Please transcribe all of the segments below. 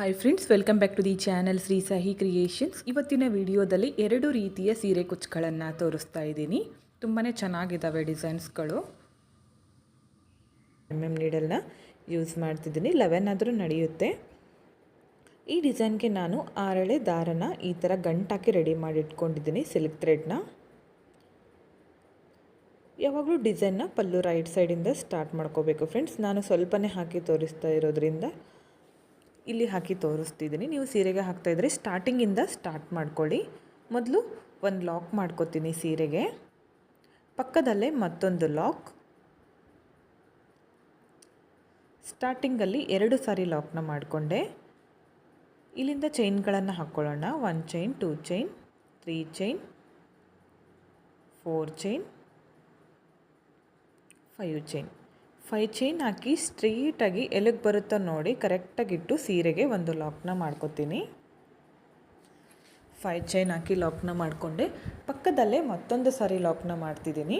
Hi friends welcome back to the channel Shri Sahi creations ಇವತ್ತಿನ ವಿಡಿಯೋದಲ್ಲಿ ಎರಡು ರೀತಿಯ ಸೀರೆ ಕುಚ್ಚುಗಳನ್ನು ತೋರಿಸ್ತಾ ಇದ್ದೀನಿ. ತುಂಬಾ ಚೆನ್ನಾಗಿದ್ದಾವೆ ಡಿಸೈನ್ಸ್ಗಳು. ಎಂ ಎಂ ನೀಡಲ್ನ ಯೂಸ್ ಮಾಡ್ತಿದ್ದೀನಿ. ಲೆವೆನ್ ಆದರೂ ನಡೆಯುತ್ತೆ. ಈ ಡಿಸೈನ್ಗೆ ನಾನು ಆರಳೆ ದಾರನ ಈ ಥರ ಗಂಟಾಕಿ ರೆಡಿ ಮಾಡಿ ಇಟ್ಕೊಂಡಿದ್ದೀನಿ ಸಿಲ್ಕ್ ಥ್ರೆಡ್ನ ಯಾವಾಗಲೂ ಡಿಸೈನ್ನ ಪಲ್ಲು ರೈಟ್ ಸೈಡಿಂದ ಸ್ಟಾರ್ಟ್ ಮಾಡ್ಕೋಬೇಕು ಫ್ರೆಂಡ್ಸ್ ನಾನು ಸ್ವಲ್ಪನೇ ಹಾಕಿ ತೋರಿಸ್ತಾ ಇರೋದ್ರಿಂದ ಇಲ್ಲಿ ಹಾಕಿ ತೋರಿಸ್ತಿದ್ದೀನಿ. ನೀವು ಸೀರೆಗೆ ಹಾಕ್ತಾಯಿದ್ರೆ ಸ್ಟಾರ್ಟಿಂಗಿಂದ ಸ್ಟಾರ್ಟ್ ಮಾಡ್ಕೊಳ್ಳಿ. ಮೊದಲು ಒಂದು ಲಾಕ್ ಮಾಡ್ಕೊತೀನಿ ಸೀರೆಗೆ. ಪಕ್ಕದಲ್ಲೇ ಮತ್ತೊಂದು ಲಾಕ್ ಸ್ಟಾರ್ಟಿಂಗಲ್ಲಿ ಎರಡು ಸಾರಿ ಲಾಕ್ನ ಮಾಡಿಕೊಂಡೆ. ಇಲ್ಲಿಂದ ಚೈನ್ಗಳನ್ನು ಹಾಕ್ಕೊಳ್ಳೋಣ one chain two chain three chain four chain five chain five chain ಹಾಕಿ ಸ್ಟ್ರೀಟಾಗಿ ಎಲೆಗೆ ಬರುತ್ತೋ ನೋಡಿ ಕರೆಕ್ಟಾಗಿಟ್ಟು ಸೀರೆಗೆ ಒಂದು ಲಾಕ್ನ ಮಾಡ್ಕೊತೀನಿ. ಫೈ ಚೈನ್ ಹಾಕಿ ಲಾಕ್ನ ಮಾಡಿಕೊಂಡೆ. ಪಕ್ಕದಲ್ಲೇ ಮತ್ತೊಂದು ಸಾರಿ ಲಾಕ್ನ ಮಾಡ್ತಿದ್ದೀನಿ.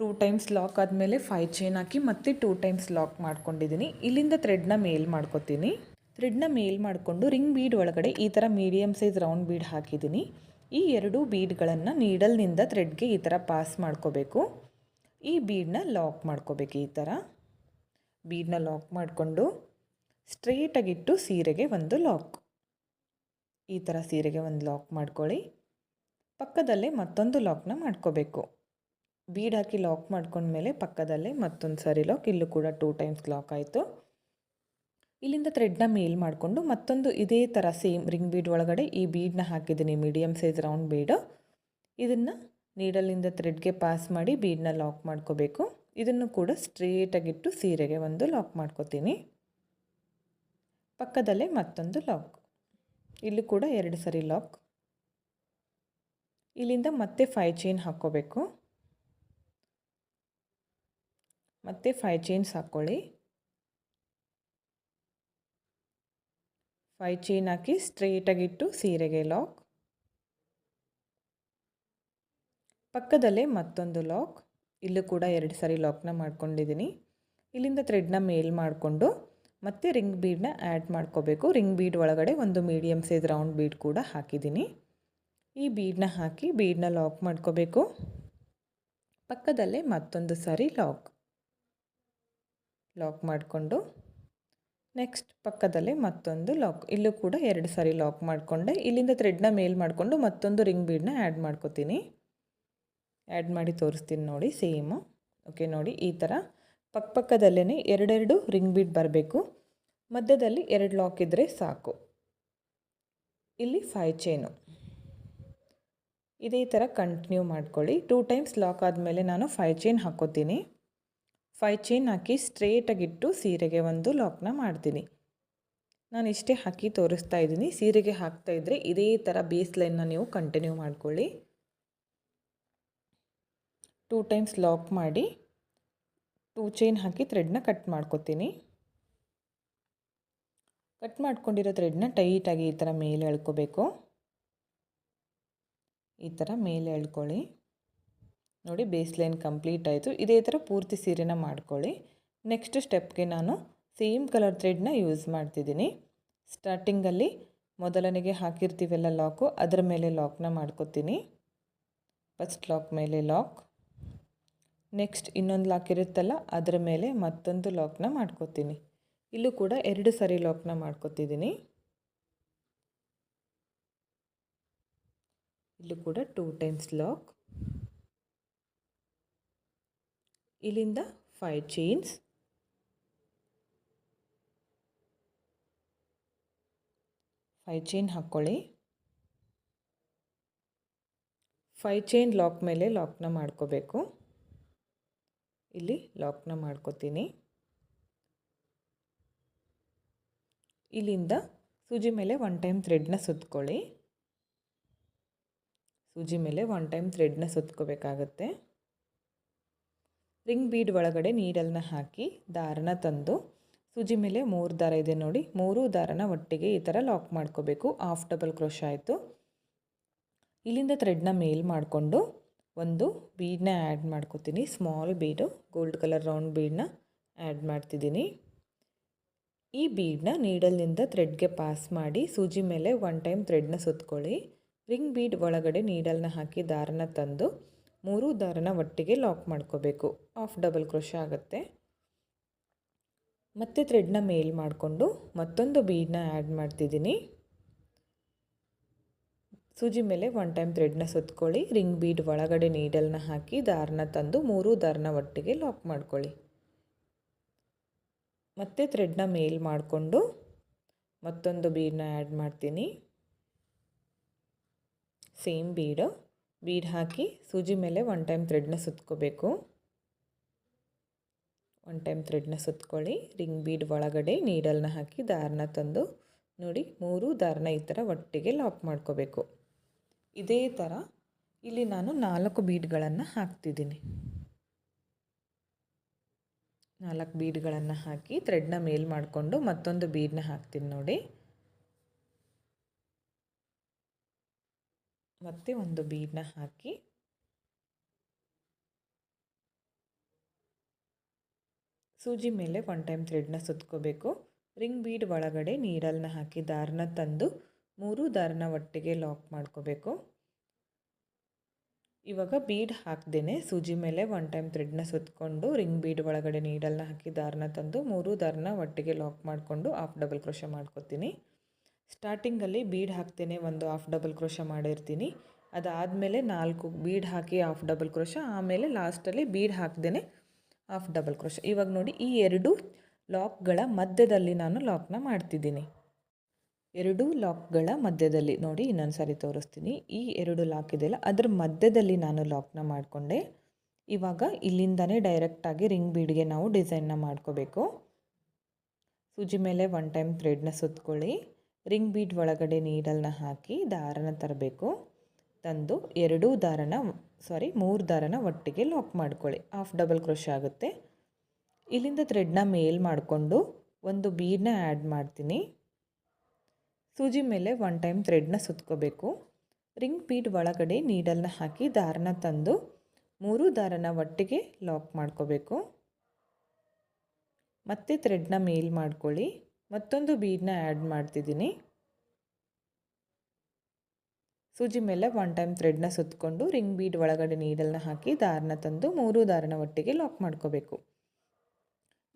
ಟೂ ಟೈಮ್ಸ್ ಲಾಕ್ ಆದಮೇಲೆ ಫೈ ಚೈನ್ ಹಾಕಿ ಮತ್ತೆ ಟೂ ಟೈಮ್ಸ್ ಲಾಕ್ ಮಾಡ್ಕೊಂಡಿದ್ದೀನಿ. ಇಲ್ಲಿಂದ ಥ್ರೆಡ್ನ ಮೇಲ್ ಮಾಡ್ಕೊತೀನಿ. ಥ್ರೆಡ್ನ ಮೇಲ್ ಮಾಡಿಕೊಂಡು ರಿಂಗ್ ಬೀಡ್ ಒಳಗಡೆ ಈ ಥರ ಮೀಡಿಯಮ್ ಸೈಜ್ ರೌಂಡ್ ಬೀಡ್ ಹಾಕಿದ್ದೀನಿ. ಈ ಎರಡು ಬೀಡ್ಗಳನ್ನು ನೀಡಲ್ನಿಂದ ಥ್ರೆಡ್ಗೆ ಈ ಥರ ಪಾಸ್ ಮಾಡ್ಕೋಬೇಕು. ಈ ಬೀಡನ್ನ ಲಾಕ್ ಮಾಡ್ಕೋಬೇಕು ಈ ಥರ ಬೀಡನ್ನ ಲಾಕ್ ಮಾಡಿಕೊಂಡು ಸ್ಟ್ರೇಟಾಗಿಟ್ಟು ಸೀರೆಗೆ ಒಂದು ಲಾಕ್ ಈ ಥರ ಸೀರೆಗೆ ಒಂದು ಲಾಕ್ ಮಾಡ್ಕೊಳ್ಳಿ. ಪಕ್ಕದಲ್ಲೇ ಮತ್ತೊಂದು ಲಾಕ್ನ ಮಾಡ್ಕೋಬೇಕು. ಬೀಡ್ ಹಾಕಿ ಲಾಕ್ ಮಾಡ್ಕೊಂಡ್ಮೇಲೆ ಪಕ್ಕದಲ್ಲೇ ಮತ್ತೊಂದು ಸರಿ ಲಾಕ್ ಇಲ್ಲೂ ಕೂಡ ಟೂ ಟೈಮ್ಸ್ ಲಾಕ್ ಆಯಿತು. ಇಲ್ಲಿಂದ ಥ್ರೆಡ್ನ ಮೇಲ್ ಮಾಡಿಕೊಂಡು ಮತ್ತೊಂದು ಇದೇ ಥರ ಸೇಮ್ ರಿಂಗ್ ಬೀಡ್ ಒಳಗಡೆ ಈ ಬೀಡನ್ನ ಹಾಕಿದ್ದೀನಿ ಮೀಡಿಯಮ್ ಸೈಜ್ ರೌಂಡ್ ಬೀಡು ಇದನ್ನು ನೀಡಲಿಂದ ಥ್ರೆಡ್ಗೆ ಪಾಸ್ ಮಾಡಿ ಬೀಡನ್ನ ಲಾಕ್ ಮಾಡ್ಕೋಬೇಕು. ಇದನ್ನು ಕೂಡ ಸ್ಟ್ರೇಟಾಗಿಟ್ಟು ಸೀರೆಗೆ ಒಂದು ಲಾಕ್ ಮಾಡ್ಕೋತೀನಿ. ಪಕ್ಕದಲ್ಲೇ ಮತ್ತೊಂದು ಲಾಕ್. ಇಲ್ಲೂ ಕೂಡ ಎರಡು ಸರಿ ಲಾಕ್. ಇಲ್ಲಿಂದ ಮತ್ತೆ ಫೈ ಚೈನ್ ಹಾಕ್ಕೋಬೇಕು. ಮತ್ತೆ ಫೈ ಚೈನ್ಸ್ ಹಾಕ್ಕೊಳ್ಳಿ. ಫೈ ಚೈನ್ ಹಾಕಿ ಸ್ಟ್ರೇಟಾಗಿಟ್ಟು ಸೀರೆಗೆ ಲಾಕ್. ಪಕ್ಕದಲ್ಲೇ ಮತ್ತೊಂದು ಲಾಕ್ ಇಲ್ಲೂ ಕೂಡ ಎರಡು ಸಾರಿ ಲಾಕ್ನ ಮಾಡ್ಕೊಂಡಿದ್ದೀನಿ ಇಲ್ಲಿಂದ ಥ್ರೆಡ್ನ ಮೇಲ್ ಮಾಡಿಕೊಂಡು ಮತ್ತೆ ರಿಂಗ್ ಬೀಡನ್ನ ಆ್ಯಡ್ ಮಾಡ್ಕೋಬೇಕು. ರಿಂಗ್ ಬೀಡ್ ಒಳಗಡೆ ಒಂದು ಮೀಡಿಯಮ್ ಸೈಜ್ ರೌಂಡ್ ಬೀಡ್ ಕೂಡ ಹಾಕಿದ್ದೀನಿ ಈ ಬೀಡನ್ನ ಹಾಕಿ ಬೀಡನ್ನ ಲಾಕ್ ಮಾಡ್ಕೋಬೇಕು. ಪಕ್ಕದಲ್ಲೇ ಮತ್ತೊಂದು ಸಾರಿ ಲಾಕ್ ಲಾಕ್ ಮಾಡಿಕೊಂಡು ನೆಕ್ಸ್ಟ್ ಪಕ್ಕದಲ್ಲೇ ಮತ್ತೊಂದು ಲಾಕ್ ಇಲ್ಲೂ ಕೂಡ ಎರಡು ಸಾರಿ ಲಾಕ್ ಮಾಡಿಕೊಂಡೆ. ಇಲ್ಲಿಂದ ಥ್ರೆಡ್ನ ಮೇಲ್ ಮಾಡಿಕೊಂಡು ಮತ್ತೊಂದು ರಿಂಗ್ ಬೀಡನ್ನ ಆ್ಯಡ್ ಮಾಡ್ಕೋತೀನಿ. ಆ್ಯಡ್ ಮಾಡಿ ತೋರಿಸ್ತೀನಿ ನೋಡಿ ಸೇಮು ಓಕೆ ನೋಡಿ, ಈ ಥರ ಪಕ್ಕಪಕ್ಕದಲ್ಲೇ ಎರಡೆರಡು ರಿಂಗ್ ಬೀಟ್ ಬರಬೇಕು. ಮಧ್ಯದಲ್ಲಿ ಎರಡು ಲಾಕ್ ಇದ್ದರೆ ಸಾಕು. ಇಲ್ಲಿ ಫೈ ಚೈನು ಇದೇ ಥರ ಕಂಟಿನ್ಯೂ ಮಾಡ್ಕೊಳ್ಳಿ. ಟೂ ಟೈಮ್ಸ್ ಲಾಕ್ ಆದಮೇಲೆ ನಾನು ಫೈ ಚೈನ್ ಹಾಕೋತೀನಿ. ಫೈ ಚೈನ್ ಹಾಕಿ ಸ್ಟ್ರೇಟಾಗಿಟ್ಟು ಸೀರೆಗೆ ಒಂದು ಲಾಕ್ನ ಮಾಡ್ತೀನಿ. ನಾನು ಇಷ್ಟೇ ಹಾಕಿ ತೋರಿಸ್ತಾ ಇದ್ದೀನಿ. ಸೀರೆಗೆ ಹಾಕ್ತಾ ಇದ್ದರೆ ಇದೇ ಥರ ಬೇಸ್ ಲೈನ್ನ ನೀವು ಕಂಟಿನ್ಯೂ ಮಾಡ್ಕೊಳ್ಳಿ. ಟೂ ಟೈಮ್ಸ್ ಲಾಕ್ ಮಾಡಿ ಟೂ ಚೈನ್ ಹಾಕಿ ಥ್ರೆಡ್ನ ಕಟ್ ಮಾಡ್ಕೊತೀನಿ. ಕಟ್ ಮಾಡ್ಕೊಂಡಿರೋ ಥ್ರೆಡ್ನ ಟೈಟಾಗಿ ಈ ಥರ ಮೇಲೆ ಎಳ್ಕೋಬೇಕು. ಈ ಥರ ಮೇಲೆ ಎಳ್ಕೊಳ್ಳಿ. ನೋಡಿ ಬೇಸ್ ಲೈನ್ ಕಂಪ್ಲೀಟ್ ಆಯಿತು. ಇದೇ ಥರ ಪೂರ್ತಿ ಸೀರೆನ ಮಾಡ್ಕೊಳ್ಳಿ. ನೆಕ್ಸ್ಟ್ ಸ್ಟೆಪ್ಗೆ ನಾನು ಸೇಮ್ ಕಲರ್ ಥ್ರೆಡ್ನ ಯೂಸ್ ಮಾಡ್ತಿದ್ದೀನಿ. ಸ್ಟಾರ್ಟಿಂಗಲ್ಲಿ ಮೊದಲನೆಗೆ ಹಾಕಿರ್ತೀವಲ್ಲ ಲಾಕು ಅದರ ಮೇಲೆ ಲಾಕ್ನ ಮಾಡ್ಕೊತೀನಿ. ಫಸ್ಟ್ ಲಾಕ್ ಮೇಲೆ ಲಾಕ್ ನೆಕ್ಸ್ಟ್ ಇನ್ನೊಂದು ಲಾಕ್ ಇರುತ್ತಲ್ಲ, ಅದರ ಮೇಲೆ ಮತ್ತೊಂದು ಲಾಕ್ನ ಮಾಡ್ಕೋತೀನಿ. ಇಲ್ಲೂ ಕೂಡ ಎರಡು ಸರಿ ಲಾಕ್ನ ಮಾಡ್ಕೋತಿದ್ದೀನಿ. ಇಲ್ಲೂ ಕೂಡ ಟೂ ಟೈಮ್ಸ್ ಲಾಕ್ ಇಲ್ಲಿಂದ ಫೈವ್ ಚೈನ್ಸ್ ಫೈವ್ ಚೈನ್ ಹಾಕ್ಕೊಳ್ಳಿ ಫೈವ್ ಚೈನ್ ಲಾಕ್ ಮೇಲೆ ಲಾಕ್ನ ಮಾಡ್ಕೋಬೇಕು. ಇಲ್ಲಿ ಲಾಕ್ನ ಮಾಡ್ಕೋತೀನಿ. ಇಲ್ಲಿಂದ ಸೂಜಿ ಮೇಲೆ ಒನ್ ಟೈಮ್ ಥ್ರೆಡ್ನ ಸುತ್ಕೊಳ್ಳಿ. ಸೂಜಿ ಮೇಲೆ ಒನ್ ಟೈಮ್ ಥ್ರೆಡ್ನ ಸುತ್ಕೋಬೇಕಾಗತ್ತೆ. ರಿಂಗ್ ಬೀಡ್ ಒಳಗಡೆ ನೀಡಲ್ನ ಹಾಕಿ ದಾರನ ತಂದು ಸೂಜಿ ಮೇಲೆ ಮೂರು ದಾರ ಇದೆ ನೋಡಿ, ಮೂರು ದಾರನ ಒಟ್ಟಿಗೆ ಈ ಥರ ಲಾಕ್ ಮಾಡ್ಕೋಬೇಕು. ಆಫ್ ಡಬಲ್ ಕ್ರೋಶ ಆಯಿತು. ಇಲ್ಲಿಂದ ಥ್ರೆಡ್ನ ಮೇಲ್ ಮಾಡಿಕೊಂಡು ಒಂದು ಬೀಡನ್ನ ಆ್ಯಡ್ ಮಾಡ್ಕೋತೀನಿ. Small bead gold colour round ಬೀಡನ್ನ ಆ್ಯಡ್ ಮಾಡ್ತಿದ್ದೀನಿ. ಈ ಬೀಡನ್ನ ನೀಡಲ್ನಿಂದ ಥ್ರೆಡ್ಗೆ ಪಾಸ್ ಮಾಡಿ, ಸೂಜಿ ಮೇಲೆ ಒನ್ ಟೈಮ್ ಥ್ರೆಡ್ನ ಸುತ್ಕೊಳ್ಳಿ. ರಿಂಗ್ ಬೀಡ್ ಒಳಗಡೆ ನೀಡಲ್ನ ಹಾಕಿ ದಾರನ ತಂದು, ಮೂರು ದಾರನ ಒಟ್ಟಿಗೆ ಲಾಕ್ ಮಾಡ್ಕೋಬೇಕು. ಆಫ್ ಡಬಲ್ ಕ್ರೋಶ ಆಗುತ್ತೆ. ಮತ್ತೆ ಥ್ರೆಡ್ನ ಮೇಲ್ ಮಾಡಿಕೊಂಡು ಮತ್ತೊಂದು ಬೀಡನ್ನ ಆ್ಯಡ್ ಮಾಡ್ತಿದ್ದೀನಿ. ಸೂಜಿ ಮೇಲೆ ಒನ್ ಟೈಮ್ ಥ್ರೆಡ್ನ ಸುತ್ಕೊಳ್ಳಿ. ರಿಂಗ್ ಬೀಡ್ ಒಳಗಡೆ ನೀಡಲ್ನ ಹಾಕಿ ದಾರನ ತಂದು ಮೂರು ದಾರನ ಒಟ್ಟಿಗೆ ಲಾಕ್ ಮಾಡ್ಕೊಳ್ಳಿ. ಮತ್ತೆ ಥ್ರೆಡ್ನ ಮೇಲ್ ಮಾಡಿಕೊಂಡು ಮತ್ತೊಂದು ಬೀಡನ್ನ ಆ್ಯಡ್ ಮಾಡ್ತೀನಿ. ಸೇಮ್ ಬೀಡು ಬೀಡ್ ಹಾಕಿ ಸೂಜಿ ಮೇಲೆ ಒನ್ ಟೈಮ್ ಥ್ರೆಡ್ನ ಸುತ್ಕೋಬೇಕು. ಒನ್ ಟೈಮ್ ಥ್ರೆಡ್ನ ಸುತ್ಕೊಳ್ಳಿ. ರಿಂಗ್ ಬೀಡ್ ಒಳಗಡೆ ನೀಡಲ್ನ ಹಾಕಿ ದಾರನ ತಂದು ನೋಡಿ ಮೂರು ದಾರನ ಈ ಥರ ಒಟ್ಟಿಗೆ ಲಾಕ್ ಮಾಡ್ಕೋಬೇಕು. ಇದೇ ಥರ ಇಲ್ಲಿ ನಾನು ನಾಲ್ಕು ಬೀಡ್ಗಳನ್ನು ಹಾಕ್ತಿದ್ದೀನಿ. ನಾಲ್ಕು ಬೀಡ್ಗಳನ್ನು ಹಾಕಿ ಥ್ರೆಡ್ನ ಮೇಲ್ ಮಾಡಿಕೊಂಡು ಮತ್ತೊಂದು ಬೀಡನ್ನ ಹಾಕ್ತೀನಿ ನೋಡಿ. ಮತ್ತೆ ಒಂದು ಬೀಡನ್ನ ಹಾಕಿ. ಸೂಜಿ ಮೇಲೆ ಒನ್ ಟೈಮ್ ಥ್ರೆಡ್ನ ಸುತ್ಕೋಬೇಕು. ರಿಂಗ್ ಬೀಡ್ ಒಳಗಡೆ ನೀಡಲ್ನ ಹಾಕಿ ದಾರನ ತಂದು ಮೂರು ದಾರನ ಒಟ್ಟಿಗೆ ಲಾಕ್ ಮಾಡ್ಕೋಬೇಕು. ಇವಾಗ ಬೀಡ್ ಹಾಕ್ದೇನೆ ಸೂಜಿ ಮೇಲೆ ಒನ್ ಟೈಮ್ ಥ್ರೆಡ್ನ ಸುತ್ತಕೊಂಡು ರಿಂಗ್ ಬೀಡ್ ಒಳಗಡೆ ನೀಡಲ್ನ ಹಾಕಿ ದಾರನ ತಂದು ಮೂರು ದಾರನ ಒಟ್ಟಿಗೆ ಲಾಕ್ ಮಾಡಿಕೊಂಡು ಆಫ್ ಡಬಲ್ ಕ್ರೋಶ ಮಾಡ್ಕೊತೀನಿ. ಸ್ಟಾರ್ಟಿಂಗಲ್ಲಿ ಬೀಡ್ ಹಾಕ್ತೇನೆ ಒಂದು ಆಫ್ ಡಬಲ್ ಕ್ರೋಶ ಮಾಡಿರ್ತೀನಿ. ಅದಾದಮೇಲೆ ನಾಲ್ಕು ಬೀಡ್ ಹಾಕಿ ಆಫ್ ಡಬಲ್ ಕ್ರೋಶ ಆಮೇಲೆ ಲಾಸ್ಟಲ್ಲಿ ಬೀಡ್ ಹಾಕ್ದೇ ಆಫ್ ಡಬಲ್ ಕ್ರೋಶ ಇವಾಗ ನೋಡಿ ಈ ಎರಡು ಲಾಕ್ಗಳ ಮಧ್ಯದಲ್ಲಿ ನಾನು ಲಾಕ್ನ ಮಾಡ್ತಿದ್ದೀನಿ. ಎರಡು ಲಾಕ್ಗಳ ಮಧ್ಯದಲ್ಲಿ ನೋಡಿ ಇನ್ನೊಂದು ಸಾರಿ ತೋರಿಸ್ತೀನಿ. ಈ ಎರಡು ಲಾಕ್ ಇದೆಯಲ್ಲ, ಅದರ ಮಧ್ಯದಲ್ಲಿ ನಾನು ಲಾಕ್ನ ಮಾಡಿಕೊಂಡೆ. ಇವಾಗ ಇಲ್ಲಿಂದನೇ ಡೈರೆಕ್ಟಾಗಿ ರಿಂಗ್ ಬೀಡ್ಗೆ ನಾವು ಡಿಸೈನ್ನ ಮಾಡ್ಕೋಬೇಕು. ಸೂಜಿ ಮೇಲೆ ಒನ್ ಟೈಮ್ ಥ್ರೆಡ್ನ ಸುತ್ಕೊಳ್ಳಿ. ರಿಂಗ್ ಬೀಡ್ ಒಳಗಡೆ ನೀಡಲ್ನ ಹಾಕಿ ದಾರನ ತರಬೇಕು. ತಂದು ಎರಡೂ ದಾರನ ಸಾರಿ ಮೂರು ದಾರನ ಒಟ್ಟಿಗೆ ಲಾಕ್ ಮಾಡ್ಕೊಳ್ಳಿ. ಹಾಫ್ ಡಬಲ್ ಕ್ರೋಶ ಆಗುತ್ತೆ. ಇಲ್ಲಿಂದ ಥ್ರೆಡ್ನ ಮೇಲ್ ಮಾಡಿಕೊಂಡು ಒಂದು ಬೀಡನ್ನ ಆ್ಯಡ್ ಮಾಡ್ತೀನಿ. ಸೂಜಿ ಮೇಲೆ ಒನ್ ಟೈಮ್ ಥ್ರೆಡ್ನ ಸುತ್ಕೋಬೇಕು. ರಿಂಗ್ ಬೀಡ್ ಒಳಗಡೆ ನೀಡಲ್ನ ಹಾಕಿ ದಾರನ ತಂದು ಮೂರು ದಾರನ ಒಟ್ಟಿಗೆ ಲಾಕ್ ಮಾಡ್ಕೋಬೇಕು. ಮತ್ತೆ ಥ್ರೆಡ್ನ ಮೇಲ್ ಮಾಡ್ಕೊಳ್ಳಿ. ಮತ್ತೊಂದು ಬೀಡನ್ನ ಆ್ಯಡ್ ಮಾಡ್ತಿದ್ದೀನಿ. ಸೂಜಿ ಮೇಲೆ ಒನ್ ಟೈಮ್ ಥ್ರೆಡ್ನ ಸುತ್ತಕೊಂಡು ರಿಂಗ್ ಬೀಡ್ ಒಳಗಡೆ ನೀಡಲ್ನ ಹಾಕಿ ದಾರನ ತಂದು ಮೂರು ದಾರನ ಒಟ್ಟಿಗೆ ಲಾಕ್ ಮಾಡ್ಕೋಬೇಕು.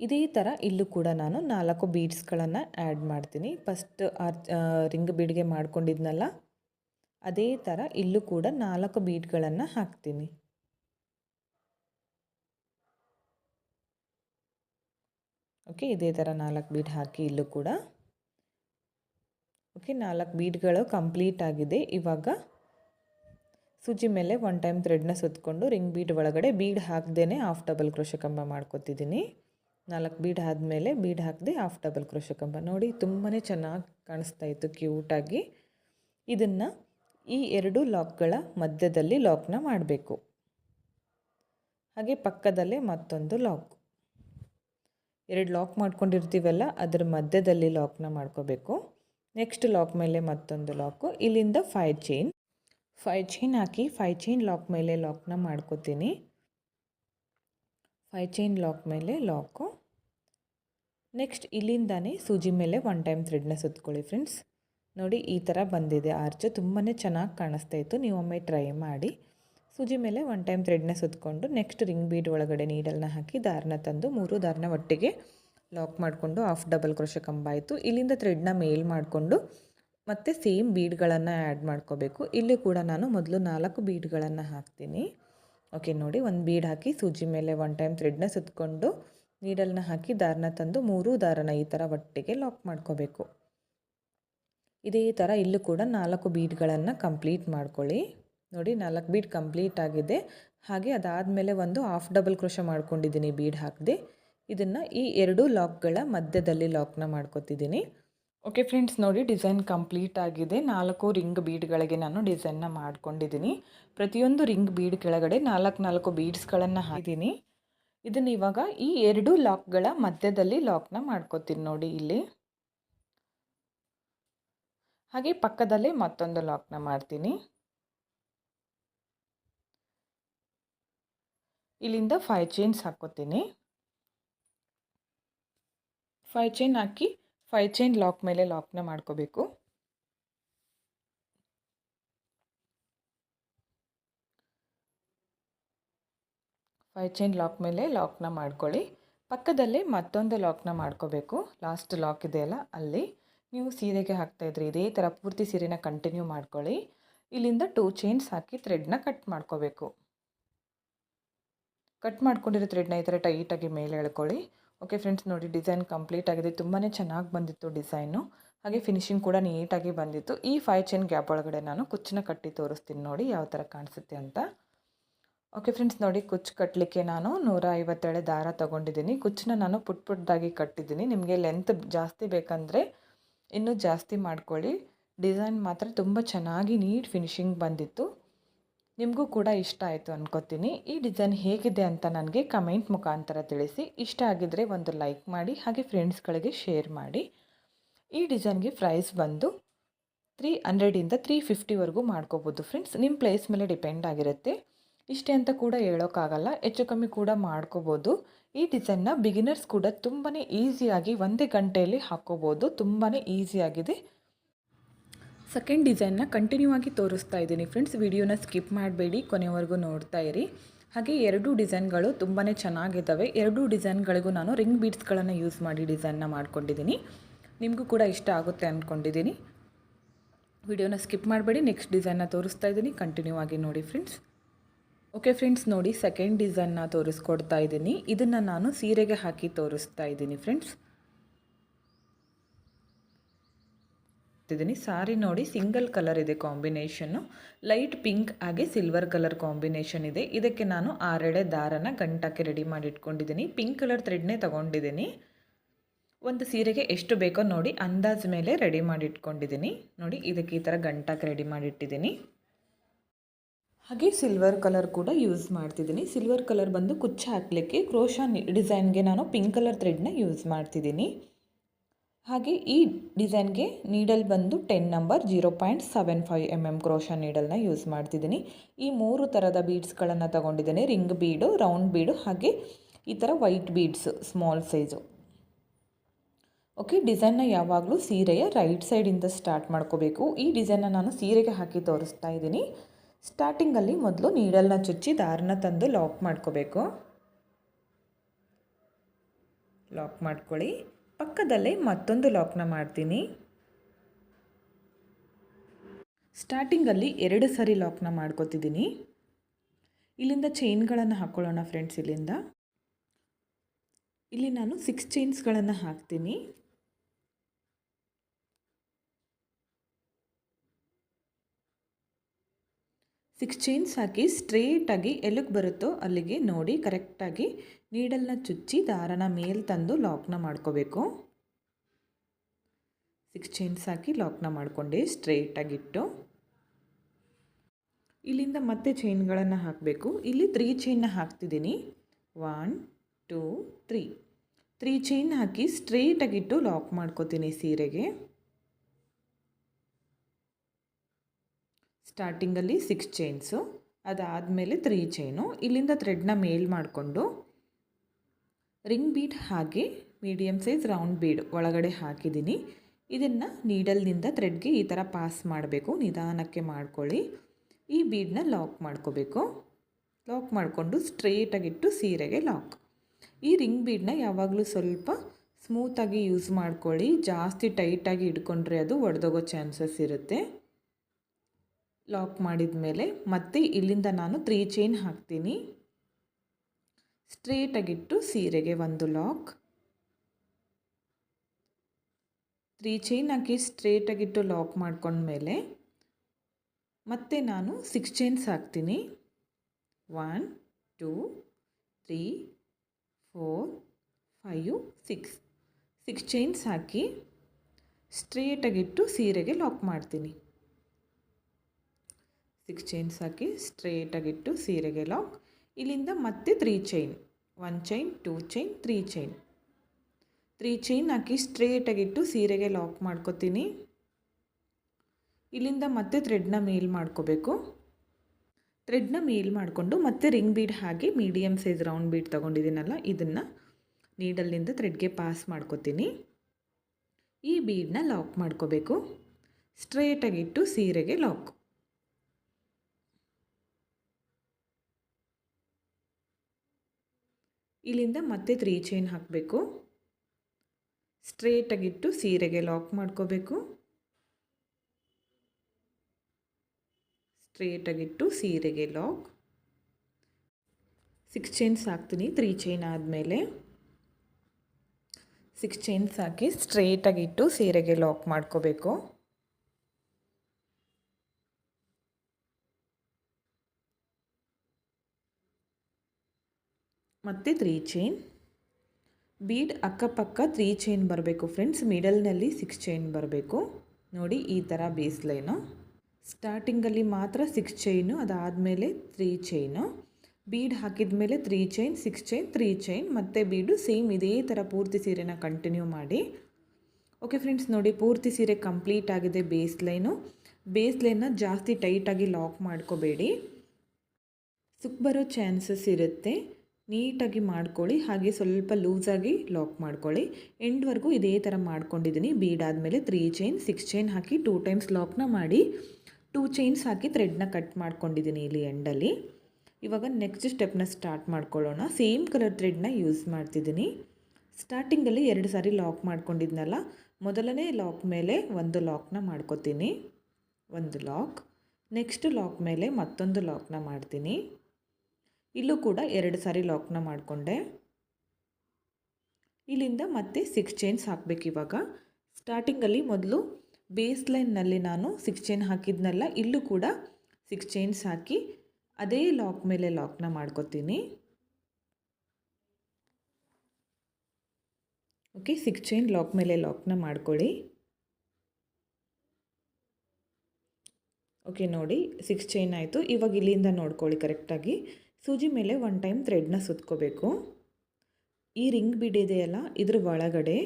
ಇದೇ ಥರ ಇಲ್ಲೂ ಕೂಡ ನಾನು ನಾಲ್ಕು ಬೀಡ್ಸ್ಗಳನ್ನು ಆ್ಯಡ್ ಮಾಡ್ತೀನಿ. ಫಸ್ಟ್ ರಿಂಗ್ ಬೀಡ್ಗೆ ಮಾಡ್ಕೊಂಡಿದ್ನಲ್ಲ, ಅದೇ ಥರ ಇಲ್ಲೂ ಕೂಡ ನಾಲ್ಕು ಬೀಡ್ಗಳನ್ನು ಹಾಕ್ತೀನಿ. ಓಕೆ, ಇದೇ ಥರ ನಾಲ್ಕು ಬೀಡ್ ಹಾಕಿ ಇಲ್ಲೂ ಕೂಡ. ಓಕೆ, ನಾಲ್ಕು ಬೀಡ್ಗಳು ಕಂಪ್ಲೀಟ್ ಆಗಿದೆ. ಇವಾಗ ಸೂಜಿ ಮೇಲೆ ಒನ್ ಟೈಮ್ ಥ್ರೆಡ್ನ ಸುತ್ತಕೊಂಡು ರಿಂಗ್ ಬೀಡ್ ಒಳಗಡೆ ಬೀಡ್ ಹಾಕ್ದೇ ಆಫ್ ಡಬಲ್ ಕ್ರೋಶ ಕಂಬ ಮಾಡ್ಕೊತಿದ್ದೀನಿ. ನಾಲ್ಕು ಬೀಡ್ ಆದಮೇಲೆ ಬೀಡ್ ಹಾಕಿದೆ ಹಾಫ್ ಡಬಲ್ ಕ್ರೋಶ ಕಂಬ ನೋಡಿ ತುಂಬಾ ಚೆನ್ನಾಗಿ ಕಾಣಿಸ್ತಾ ಇತ್ತು ಕ್ಯೂಟಾಗಿ ಇದನ್ನು ಈ ಎರಡು ಲಾಕ್ಗಳ ಮಧ್ಯದಲ್ಲಿ ಲಾಕ್ನ ಮಾಡಬೇಕು. ಹಾಗೆ ಪಕ್ಕದಲ್ಲೇ ಮತ್ತೊಂದು ಲಾಕ್ ಎರಡು ಲಾಕ್ ಮಾಡ್ಕೊಂಡಿರ್ತೀವಲ್ಲ ಅದರ ಮಧ್ಯದಲ್ಲಿ ಲಾಕ್ನ ಮಾಡ್ಕೋಬೇಕು. ನೆಕ್ಸ್ಟ್ ಲಾಕ್ ಮೇಲೆ ಮತ್ತೊಂದು ಲಾಕು ಇಲ್ಲಿಂದ ಫೈ ಚೈನ್ ಫೈ ಚೈನ್ ಹಾಕಿ ಫೈ ಚೈನ್ ಲಾಕ್ ಮೇಲೆ ಲಾಕ್ನ ಮಾಡ್ಕೋತೀನಿ. ಫೈ ಚೈನ್ ಲಾಕ್ ಮೇಲೆ ಲಾಕು ನೆಕ್ಸ್ಟ್ ಇಲ್ಲಿಂದನೇ ಸೂಜಿ ಮೇಲೆ ಒನ್ ಟೈಮ್ ಥ್ರೆಡ್ನ ಸುತ್ಕೊಳ್ಳಿ ಫ್ರೆಂಡ್ಸ್ ನೋಡಿ, ಈ ಥರ ಬಂದಿದೆ ಆರ್ಚು ತುಂಬಾ ಚೆನ್ನಾಗಿ ಕಾಣಿಸ್ತಾ ಇತ್ತು. ನೀವು ಒಮ್ಮೆ ಟ್ರೈ ಮಾಡಿ. ಸೂಜಿ ಮೇಲೆ ಒನ್ ಟೈಮ್ ಥ್ರೆಡ್ನ ಸುತ್ಕೊಂಡು ನೆಕ್ಸ್ಟ್ ರಿಂಗ್ ಬೀಡ್ ಒಳಗಡೆ ನೀಡಲ್ನ ಹಾಕಿ ದಾರನ ತಂದು ಮೂರು ದಾರನ ಒಟ್ಟಿಗೆ ಲಾಕ್ ಮಾಡಿಕೊಂಡು ಹಾಫ್ ಡಬಲ್ ಕ್ರೋಶ ಕಂಬ ಆಯಿತು. ಇಲ್ಲಿಂದ ಥ್ರೆಡ್ನ ಮೇಲ್ ಮಾಡಿಕೊಂಡು ಮತ್ತು ಸೇಮ್ ಬೀಡ್ಗಳನ್ನು ಆ್ಯಡ್ ಮಾಡ್ಕೋಬೇಕು. ಇಲ್ಲಿ ಕೂಡ ನಾನು ಮೊದಲು ನಾಲ್ಕು ಬೀಡ್ಗಳನ್ನು ಹಾಕ್ತೀನಿ. ಓಕೆ ನೋಡಿ, ಒಂದು ಬೀಡ್ ಹಾಕಿ ಸೂಜಿ ಮೇಲೆ ಒನ್ ಟೈಮ್ ಥ್ರೆಡ್ನ ಸುತ್ತಕೊಂಡು ನೀಡಲ್ನ ಹಾಕಿ ದಾರನ ತಂದು ಮೂರು ದಾರನ ಈ ಥರ ಒಟ್ಟಿಗೆ ಲಾಕ್ ಮಾಡ್ಕೋಬೇಕು. ಇದೇ ಥರ ಇಲ್ಲೂ ಕೂಡ ನಾಲ್ಕು ಬೀಡ್ಗಳನ್ನು ಕಂಪ್ಲೀಟ್ ಮಾಡ್ಕೊಳ್ಳಿ. ನೋಡಿ ನಾಲ್ಕು ಬೀಡ್ ಕಂಪ್ಲೀಟ್ ಆಗಿದೆ. ಹಾಗೆ ಅದಾದಮೇಲೆ ಒಂದು ಹಾಫ್ ಡಬಲ್ ಕ್ರೋಶ ಮಾಡ್ಕೊಂಡಿದ್ದೀನಿ ಬೀಡ್ ಹಾಕಿದೆ. ಇದನ್ನು ಈ ಎರಡು ಲಾಕ್ಗಳ ಮಧ್ಯದಲ್ಲಿ ಲಾಕ್ನ ಮಾಡ್ಕೊತಿದ್ದೀನಿ. ಓಕೆ ಫ್ರೆಂಡ್ಸ್ ನೋಡಿ ಡಿಸೈನ್ ಕಂಪ್ಲೀಟ್ ಆಗಿದೆ. ನಾಲ್ಕು ರಿಂಗ್ ಬೀಡ್ಗಳಿಗೆ ನಾನು ಡಿಸೈನ್ನ ಮಾಡ್ಕೊಂಡಿದ್ದೀನಿ. ಪ್ರತಿಯೊಂದು ರಿಂಗ್ ಬೀಡ್ ಕೆಳಗಡೆ ನಾಲ್ಕು ನಾಲ್ಕು ಬೀಡ್ಸ್ಗಳನ್ನು ಹಾಕಿದ್ದೀನಿ. ಇದನ್ನು ಇವಾಗ ಈ ಎರಡು ಲಾಕ್ಗಳ ಮಧ್ಯದಲ್ಲಿ ಲಾಕ್ನ ಮಾಡ್ಕೋತೀನಿ ನೋಡಿ ಇಲ್ಲಿ. ಹಾಗೆ ಪಕ್ಕದಲ್ಲೇ ಮತ್ತೊಂದು ಲಾಕ್ನ ಮಾಡ್ತೀನಿ. ಇಲ್ಲಿಂದ ಫೈವ್ ಚೈನ್ಸ್ ಹಾಕೋತೀನಿ ಫೈವ್ ಚೈನ್ ಹಾಕಿ ಫೈವ್ ಚೈನ್ ಲಾಕ್ ಮೇಲೆ ಲಾಕ್ನ ಮಾಡ್ಕೋಬೇಕು. ಫೈವ್ ಚೈನ್ ಲಾಕ್ ಮೇಲೆ ಲಾಕ್ನ ಮಾಡ್ಕೊಳ್ಳಿ. ಪಕ್ಕದಲ್ಲೇ ಮತ್ತೊಂದು ಲಾಕ್ನ ಮಾಡ್ಕೋಬೇಕು. ಲಾಸ್ಟ್ ಲಾಕ್ ಇದೆಯಲ್ಲ ಅಲ್ಲಿ ನೀವು ಸೀರೆಗೆ ಹಾಕ್ತಾಯಿದ್ರಿ ಇದೇ ಥರ ಪೂರ್ತಿ ಸೀರೆನ ಕಂಟಿನ್ಯೂ ಮಾಡ್ಕೊಳ್ಳಿ. ಇಲ್ಲಿಂದ ಟೂ ಚೈನ್ಸ್ ಹಾಕಿ ಥ್ರೆಡ್ನ ಕಟ್ ಮಾಡ್ಕೋಬೇಕು. ಕಟ್ ಮಾಡ್ಕೊಂಡಿರೋ ಥ್ರೆಡ್ನ ಈ ಥರ ಟೈಟಾಗಿ ಮೇಲೆ ಎಳ್ಕೊಳ್ಳಿ. ಓಕೆ ಫ್ರೆಂಡ್ಸ್, ನೋಡಿ ಡಿಸೈನ್ ಕಂಪ್ಲೀಟ್ ಆಗಿದೆ. ತುಂಬಾ ಚೆನ್ನಾಗಿ ಬಂದಿತ್ತು ಡಿಸೈನು. ಹಾಗೆ ಫಿನಿಶಿಂಗ್ ಕೂಡ ನೀಟಾಗಿ ಬಂದಿತ್ತು. ಈ ಫೈವ್ ಚೈನ್ ಗ್ಯಾಪ್ ಒಳಗಡೆ ನಾನು ಕುಚ್ಚನ್ನ ಕಟ್ಟಿ ತೋರಿಸ್ತೀನಿ ನೋಡಿ, ಯಾವ ಥರ ಕಾಣಿಸುತ್ತೆ ಅಂತ. ಓಕೆ ಫ್ರೆಂಡ್ಸ್ ನೋಡಿ ಕುಚ್ಚು ಕಟ್ಟಲಿಕ್ಕೆ ನಾನು ನೂರ ಐವತ್ತೇಳೆ ದಾರ ತೊಗೊಂಡಿದ್ದೀನಿ. ಕುಚ್ಚನ್ನ ನಾನು ಪುಟ್ ಪುಟ್ಟದಾಗಿ ಕಟ್ಟಿದ್ದೀನಿ. ನಿಮಗೆ ಲೆಂತ್ ಜಾಸ್ತಿ ಬೇಕಂದರೆ ಇನ್ನೂ ಜಾಸ್ತಿ ಮಾಡ್ಕೊಳ್ಳಿ. ಡಿಸೈನ್ ಮಾತ್ರ ತುಂಬ ಚೆನ್ನಾಗಿ ನೀಟ್ ಫಿನಿಶಿಂಗ್ ಬಂದಿತ್ತು. ನಿಮಗೂ ಕೂಡ ಇಷ್ಟ ಆಯಿತು ಅನ್ಕೋತೀನಿ. ಈ ಡಿಸೈನ್ ಹೇಗಿದೆ ಅಂತ ನನಗೆ ಕಮೆಂಟ್ ಮುಖಾಂತರ ತಿಳಿಸಿ. ಇಷ್ಟ ಆಗಿದ್ದರೆ ಒಂದು ಲೈಕ್ ಮಾಡಿ, ಹಾಗೆ ಫ್ರೆಂಡ್ಸ್ಗಳಿಗೆ ಶೇರ್ ಮಾಡಿ. ಈ ಡಿಸೈನ್ಗೆ ಪ್ರೈಸ್ ಬಂದು ತ್ರೀ ಹಂಡ್ರೆಡಿಂದ ತ್ರೀ ಫಿಫ್ಟಿವರೆಗೂ ಮಾಡ್ಕೋಬೋದು. ಫ್ರೆಂಡ್ಸ್ ನಿಮ್ಮ ಪ್ಲೇಸ್ ಮೇಲೆ ಡಿಪೆಂಡ್ ಆಗಿರುತ್ತೆ. ಇಷ್ಟೇ ಅಂತ ಕೂಡ ಹೇಳೋಕ್ಕಾಗಲ್ಲ, ಹೆಚ್ಚು ಕಮ್ಮಿ ಕೂಡ ಮಾಡ್ಕೋಬೋದು. ಈ ಡಿಸೈನ್ನ ಬಿಗಿನರ್ಸ್ ಕೂಡ ತುಂಬಾ ಈಸಿಯಾಗಿ ಒಂದೇ ಗಂಟೆಯಲ್ಲಿ ಹಾಕ್ಕೋಬೋದು ತುಂಬಾ ಈಸಿಯಾಗಿದೆ ಸೆಕೆಂಡ್ ಡಿಸೈನ್ನ ಕಂಟಿನ್ಯೂ ಆಗಿ ತೋರಿಸ್ತಾ ಇದ್ದೀನಿ ಫ್ರೆಂಡ್ಸ್ ವಿಡಿಯೋನ ಸ್ಕಿಪ್ ಮಾಡಬೇಡಿ, ಕೊನೆವರೆಗೂ ನೋಡ್ತಾ ಇರಿ. ಹಾಗೆ ಎರಡು ಡಿಸೈನ್ಗಳು ತುಂಬಾ ಚೆನ್ನಾಗಿದ್ದಾವೆ. ಎರಡು ಡಿಸೈನ್ಗಳಿಗೂ ನಾನು ರಿಂಗ್ ಬೀಡ್ಸ್ಗಳನ್ನು ಯೂಸ್ ಮಾಡಿ ಡಿಸೈನ್ನ ಮಾಡ್ಕೊಂಡಿದ್ದೀನಿ. ನಿಮಗೂ ಕೂಡ ಇಷ್ಟ ಆಗುತ್ತೆ ಅಂದ್ಕೊಂಡಿದ್ದೀನಿ ವಿಡಿಯೋನ ಸ್ಕಿಪ್ ಮಾಡಬೇಡಿ ನೆಕ್ಸ್ಟ್ ಡಿಸೈನ್ನ ತೋರಿಸ್ತಾ ಇದ್ದೀನಿ ಕಂಟಿನ್ಯೂ ಆಗಿ ನೋಡಿ ಫ್ರೆಂಡ್ಸ್ ಓಕೆ ಫ್ರೆಂಡ್ಸ್ ನೋಡಿ ಸೆಕೆಂಡ್ ಡಿಸೈನ್ನ ತೋರಿಸ್ಕೊಡ್ತಾ ಇದ್ದೀನಿ. ಇದನ್ನು ನಾನು ಸೀರೆಗೆ ಹಾಕಿ ತೋರಿಸ್ತಾ ಇದ್ದೀನಿ ಫ್ರೆಂಡ್ಸ್ ಇದ್ದೀನಿ. ಸಾರಿ ನೋಡಿ ಸಿಂಗಲ್ ಕಲರ್ ಇದೆ ಕಾಂಬಿನೇಷನ್ನು ಲೈಟ್ ಪಿಂಕ್ ಆಗಿ ಸಿಲ್ವರ್ ಕಲರ್ ಕಾಂಬಿನೇಷನ್ ಇದೆ. ಇದಕ್ಕೆ ನಾನು ಆರೆಡೆ ದಾರನ ಗಂಟಕ್ಕೆ ರೆಡಿ ಮಾಡಿ ಇಟ್ಕೊಂಡಿದ್ದೀನಿ ಪಿಂಕ್ ಕಲರ್ ಥ್ರೆಡ್ನೇ ತೊಗೊಂಡಿದ್ದೀನಿ. ಒಂದು ಸೀರೆಗೆ ಎಷ್ಟು ಬೇಕೋ ನೋಡಿ, ಅಂದಾಜು ಮೇಲೆ ರೆಡಿ ಮಾಡಿ ಇಟ್ಕೊಂಡಿದ್ದೀನಿ ನೋಡಿ, ಇದಕ್ಕೆ ಈ ಥರ ಗಂಟಕ್ಕೆ ರೆಡಿ ಮಾಡಿಟ್ಟಿದ್ದೀನಿ. ಹಾಗೆ ಸಿಲ್ವರ್ ಕಲರ್ ಕೂಡ ಯೂಸ್ ಮಾಡ್ತಿದ್ದೀನಿ. ಸಿಲ್ವರ್ ಕಲರ್ ಬಂದು ಕುಚ್ಚು ಹಾಕಲಿಕ್ಕೆ ಕ್ರೋಶಾ ಡಿಸೈನ್ಗೆ ನಾನು ಪಿಂಕ್ ಕಲರ್ ಥ್ರೆಡ್ನ ಯೂಸ್ ಮಾಡ್ತಿದ್ದೀನಿ. ಹಾಗೆ ಈ ಡಿಸೈನ್ಗೆ ನೀಡಲ್ ಬಂದು ten number zero point seven five M M crochet ನೀಡಲ್ನ ಯೂಸ್ ಮಾಡ್ತಿದ್ದೀನಿ. ಈ ಮೂರು ಥರದ ಬೀಡ್ಸ್ಗಳನ್ನು ತಗೊಂಡಿದ್ದೀನಿ. ರಿಂಗ್ ಬೀಡು ರೌಂಡ್ ಬೀಡು ಹಾಗೆ ಈ ಥರ white beads small size okay ಡಿಸೈನ್ನ ಯಾವಾಗಲೂ ಸೀರೆಯ ರೈಟ್ ಸೈಡಿಂದ ಸ್ಟಾರ್ಟ್ ಮಾಡ್ಕೋಬೇಕು. ಈ ಡಿಸೈನ್ನ ನಾನು ಸೀರೆಗೆ ಹಾಕಿ ತೋರಿಸ್ತಾ ಇದ್ದೀನಿ. ಸ್ಟಾರ್ಟಿಂಗಲ್ಲಿ ಮೊದಲು ನೀಡಲ್ನ ಚುಚ್ಚಿ ದಾರನ ತಂದು ಲಾಕ್ ಮಾಡ್ಕೋಬೇಕು. ಲಾಕ್ ಮಾಡ್ಕೊಳ್ಳಿ. ಪಕ್ಕದಲ್ಲೇ ಮತ್ತೊಂದು ಲಾಕ್ನ ಮಾಡ್ತೀನಿ. ಸ್ಟಾರ್ಟಿಂಗಲ್ಲಿ ಎರಡು ಸರಿ ಲಾಕ್ನ ಮಾಡ್ಕೋತಿದ್ದೀನಿ. ಇಲ್ಲಿಂದ ಚೈನ್ಗಳನ್ನು ಹಾಕ್ಕೊಳ್ಳೋಣ ಫ್ರೆಂಡ್ಸ್ ಇಲ್ಲಿಂದ. ಇಲ್ಲಿ ನಾನು ಸಿಕ್ಸ್ ಚೈನ್ಸ್ಗಳನ್ನು ಹಾಕ್ತೀನಿ. ಸಿಕ್ಸ್ ಚೈನ್ಸ್ ಹಾಕಿ ಸ್ಟ್ರೇಟಾಗಿ ಎಲ್ಲಿಗೆ ಬರುತ್ತೋ ಅಲ್ಲಿಗೆ ನೋಡಿ ಕರೆಕ್ಟಾಗಿ ನೀಡಲ್ನ ಚುಚ್ಚಿ ದಾರನ ಮೇಲೆ ತಂದು ಲಾಕ್ನ ಮಾಡ್ಕೋಬೇಕು. ಸಿಕ್ಸ್ ಚೈನ್ಸ್ ಹಾಕಿ ಲಾಕ್ನ ಮಾಡಿಕೊಂಡೆ ಸ್ಟ್ರೇಟಾಗಿಟ್ಟು ಇಲ್ಲಿಂದ ಮತ್ತೆ ಚೈನ್ಗಳನ್ನು ಹಾಕಬೇಕು. ಇಲ್ಲಿ ತ್ರೀ ಚೈನ್ನ ಹಾಕ್ತಿದ್ದೀನಿ. One two three three chain ಹಾಕಿ ಸ್ಟ್ರೇಟಾಗಿಟ್ಟು ಲಾಕ್ ಮಾಡ್ಕೋತೀನಿ ಸೀರೆಗೆ. ಸ್ಟಾರ್ಟಿಂಗಲ್ಲಿ ಸಿಕ್ಸ್ ಚೈನ್ಸು ಅದಾದಮೇಲೆ ತ್ರೀ ಚೈನು ಇಲ್ಲಿಂದ ಥ್ರೆಡ್ನ ಮೇಲ್ ಮಾಡಿಕೊಂಡು ರಿಂಗ್ ಬೀಡ್ ಹಾಗೆ ಮೀಡಿಯಮ್ ಸೈಜ್ ರೌಂಡ್ ಬೀಡ್ ಒಳಗಡೆ ಹಾಕಿದ್ದೀನಿ. ಇದನ್ನು ನೀಡಲ್ನಿಂದ ಥ್ರೆಡ್ಗೆ ಈ ಥರ ಪಾಸ್ ಮಾಡಬೇಕು, ನಿಧಾನಕ್ಕೆ ಮಾಡ್ಕೊಳ್ಳಿ. ಈ ಬೀಡನ್ನ ಲಾಕ್ ಮಾಡ್ಕೋಬೇಕು. ಲಾಕ್ ಮಾಡಿಕೊಂಡು ಸ್ಟ್ರೇಟಾಗಿಟ್ಟು ಸೀರೆಗೆ ಲಾಕ್ ಈ ರಿಂಗ್ ಬೀಡನ್ನ ಯಾವಾಗಲೂ ಸ್ವಲ್ಪ ಸ್ಮೂತಾಗಿ ಯೂಸ್ ಮಾಡ್ಕೊಳ್ಳಿ. ಜಾಸ್ತಿ ಟೈಟಾಗಿ ಇಟ್ಕೊಂಡ್ರೆ ಅದು ಒಡೆದೋಗೋ ಚಾನ್ಸಸ್ ಇರುತ್ತೆ. ಲಾಕ್ ಮಾಡಿದ ಮೇಲೆ ಮತ್ತೆ ಇಲ್ಲಿಂದ ನಾನು ತ್ರೀ ಚೈನ್ ಹಾಕ್ತೀನಿ. ಸ್ಟ್ರೇಟಾಗಿಟ್ಟು ಸೀರೆಗೆ ಒಂದು ಲಾಕ್ ತ್ರೀ ಚೈನ್ ಹಾಕಿ ಸ್ಟ್ರೇಟಾಗಿಟ್ಟು ಲಾಕ್ ಮಾಡ್ಕೊಂಡ್ಮೇಲೆ ಮತ್ತೆ ನಾನು ಸಿಕ್ಸ್ ಚೈನ್ಸ್ ಹಾಕ್ತೀನಿ. One two three four five six six chains ಹಾಕಿ ಸ್ಟ್ರೇಟಾಗಿಟ್ಟು ಸೀರೆಗೆ ಲಾಕ್ ಮಾಡ್ತೀನಿ. ಸಿಕ್ಸ್ ಚೈನ್ಸ್ ಹಾಕಿ ಸ್ಟ್ರೇಟಾಗಿಟ್ಟು ಸೀರೆಗೆ ಲಾಕ್ ಇಲ್ಲಿಂದ ಮತ್ತೆ three chain one chain two chain three chain three chain ಹಾಕಿ ಸ್ಟ್ರೇಟಾಗಿಟ್ಟು ಸೀರೆಗೆ ಲಾಕ್ ಮಾಡ್ಕೋತೀನಿ. ಇಲ್ಲಿಂದ ಮತ್ತೆ ಥ್ರೆಡ್ನ ಮೇಲ್ ಮಾಡ್ಕೋಬೇಕು. ಥ್ರೆಡ್ನ ಮೇಲ್ ಮಾಡಿಕೊಂಡು ಮತ್ತೆ ರಿಂಗ್ ಬೀಡ್ ಹಾಕಿ ಮೀಡಿಯಮ್ ಸೈಜ್ ರೌಂಡ್ ಬೀಡ್ ತೊಗೊಂಡಿದ್ದೀನಲ್ಲ, ಇದನ್ನು ನೀಡಲ್ಲಿಂದ ಥ್ರೆಡ್ಗೆ ಪಾಸ್ ಮಾಡ್ಕೋತೀನಿ. ಈ ಬೀಡನ್ನ ಲಾಕ್ ಮಾಡ್ಕೋಬೇಕು. ಸ್ಟ್ರೇಟಾಗಿಟ್ಟು ಸೀರೆಗೆ ಲಾಕ್ ಇಲ್ಲಿಂದ ಮತ್ತೆ ತ್ರೀ ಚೈನ್ ಹಾಕಬೇಕು. ಸ್ಟ್ರೇಟಾಗಿಟ್ಟು ಸೀರೆಗೆ ಲಾಕ್ ಮಾಡ್ಕೋಬೇಕು. ಸ್ಟ್ರೇಟಾಗಿಟ್ಟು ಸೀರೆಗೆ ಲಾಕ್. ಸಿಕ್ಸ್ ಚೈನ್ಸ್ ಹಾಕ್ತೀನಿ, ತ್ರೀ ಚೈನ್ ಆದಮೇಲೆ. ಸಿಕ್ಸ್ ಚೈನ್ಸ್ ಹಾಕಿ ಸ್ಟ್ರೇಟಾಗಿಟ್ಟು ಸೀರೆಗೆ ಲಾಕ್ ಮಾಡ್ಕೋಬೇಕು. ಮತ್ತು ತ್ರೀ ಚೈನ್ ಬೀಡ್ ಅಕ್ಕಪಕ್ಕ ತ್ರೀ ಚೈನ್ ಬರಬೇಕು ಫ್ರೆಂಡ್ಸ್ ಮಿಡಲ್ನಲ್ಲಿ ಸಿಕ್ಸ್ ಚೈನ್ ಬರಬೇಕು. ನೋಡಿ ಈ ಥರ ಬೇಸ್ ಲೈನು ಸ್ಟಾರ್ಟಿಂಗಲ್ಲಿ ಮಾತ್ರ ಸಿಕ್ಸ್ ಚೈನು ಅದಾದಮೇಲೆ ತ್ರೀ ಚೈನು ಬೀಡ್ ಹಾಕಿದ ಮೇಲೆ three chain six chain three chain ಮತ್ತು ಬೀಡು ಸೇಮ್ ಇದೇ ಥರ ಪೂರ್ತಿ ಸೀರೆನ ಕಂಟಿನ್ಯೂ ಮಾಡಿ. ಓಕೆ ಫ್ರೆಂಡ್ಸ್ ನೋಡಿ ಪೂರ್ತಿ ಸೀರೆ ಕಂಪ್ಲೀಟ್ ಆಗಿದೆ ಬೇಸ್ ಲೈನು ಬೇಸ್ ಲೈನ್ನ ಜಾಸ್ತಿ ಟೈಟಾಗಿ ಲಾಕ್ ಮಾಡ್ಕೋಬೇಡಿ. ಸುಕ್ ಬರೋ ಚಾನ್ಸಸ್ ಇರುತ್ತೆ. ನೀಟಾಗಿ ಮಾಡ್ಕೊಳ್ಳಿ, ಹಾಗೆ ಸ್ವಲ್ಪ ಲೂಸಾಗಿ ಲಾಕ್ ಮಾಡ್ಕೊಳ್ಳಿ. ಎಂಡ್ವರೆಗೂ ಇದೇ ಥರ ಮಾಡ್ಕೊಂಡಿದ್ದೀನಿ. ಬೀಡ್ ಆದಮೇಲೆ ತ್ರೀ ಚೈನ್, ಸಿಕ್ಸ್ ಚೈನ್ ಹಾಕಿ ಟೂ ಟೈಮ್ಸ್ ಲಾಕ್ನ ಮಾಡಿ, ಟೂ ಚೈನ್ಸ್ ಹಾಕಿ ಥ್ರೆಡ್ನ ಕಟ್ ಮಾಡ್ಕೊಂಡಿದ್ದೀನಿ ಇಲ್ಲಿ ಎಂಡಲ್ಲಿ. ಇವಾಗ ನೆಕ್ಸ್ಟ್ ಸ್ಟೆಪ್ನ ಸ್ಟಾರ್ಟ್ ಮಾಡ್ಕೊಳ್ಳೋಣ. ಸೇಮ್ ಕಲರ್ ಥ್ರೆಡ್ನ ಯೂಸ್ ಮಾಡ್ತಿದ್ದೀನಿ. ಸ್ಟಾರ್ಟಿಂಗಲ್ಲಿ ಎರಡು ಸಾರಿ ಲಾಕ್ ಮಾಡ್ಕೊಂಡಿದ್ನಲ್ಲ, ಮೊದಲನೇ ಲಾಕ್ ಮೇಲೆ ಒಂದು ಲಾಕ್ನ ಮಾಡ್ಕೋತೀನಿ. ಒಂದು ಲಾಕ್. ನೆಕ್ಸ್ಟ್ ಲಾಕ್ ಮೇಲೆ ಮತ್ತೊಂದು ಲಾಕ್ನ ಮಾಡ್ತೀನಿ. ಇಲ್ಲೂ ಕೂಡ ಎರಡು ಸಾರಿ ಲಾಕ್ನ ಮಾಡಿಕೊಂಡೆ. ಇಲ್ಲಿಂದ ಮತ್ತೆ ಸಿಕ್ಸ್ ಚೈನ್ಸ್ ಹಾಕಬೇಕು ಇವಾಗ. ಸ್ಟಾರ್ಟಿಂಗಲ್ಲಿ ಮೊದಲು ಬೇಸ್ ಲೈನ್ನಲ್ಲಿ ನಾನು ಸಿಕ್ಸ್ ಚೈನ್ ಹಾಕಿದ್ನಲ್ಲ, ಇಲ್ಲೂ ಕೂಡ ಸಿಕ್ಸ್ ಚೈನ್ಸ್ ಹಾಕಿ ಅದೇ ಲಾಕ್ ಮೇಲೆ ಲಾಕ್ನ ಮಾಡ್ಕೋತೀನಿ. ಓಕೆ ಸಿಕ್ಸ್ ಚೈನ್ ಲಾಕ್ ಮೇಲೆ ಲಾಕ್ನ ಮಾಡ್ಕೊಳ್ಳಿ. ಓಕೆ ನೋಡಿ ಸಿಕ್ಸ್ ಚೈನ್ ಆಯಿತು. ಇವಾಗ ಇಲ್ಲಿಂದ ನೋಡ್ಕೊಳ್ಳಿ ಕರೆಕ್ಟಾಗಿ ಸೂಜಿ ಮೇಲೆ ಒನ್ ಟೈಮ್ ಥ್ರೆಡ್ನ ಸುತ್ಕೋಬೇಕು. ಈ ರಿಂಗ್ ಬಿಡಿದೆಯಲ್ಲ ಇದ್ರ ಒಳಗಡೆ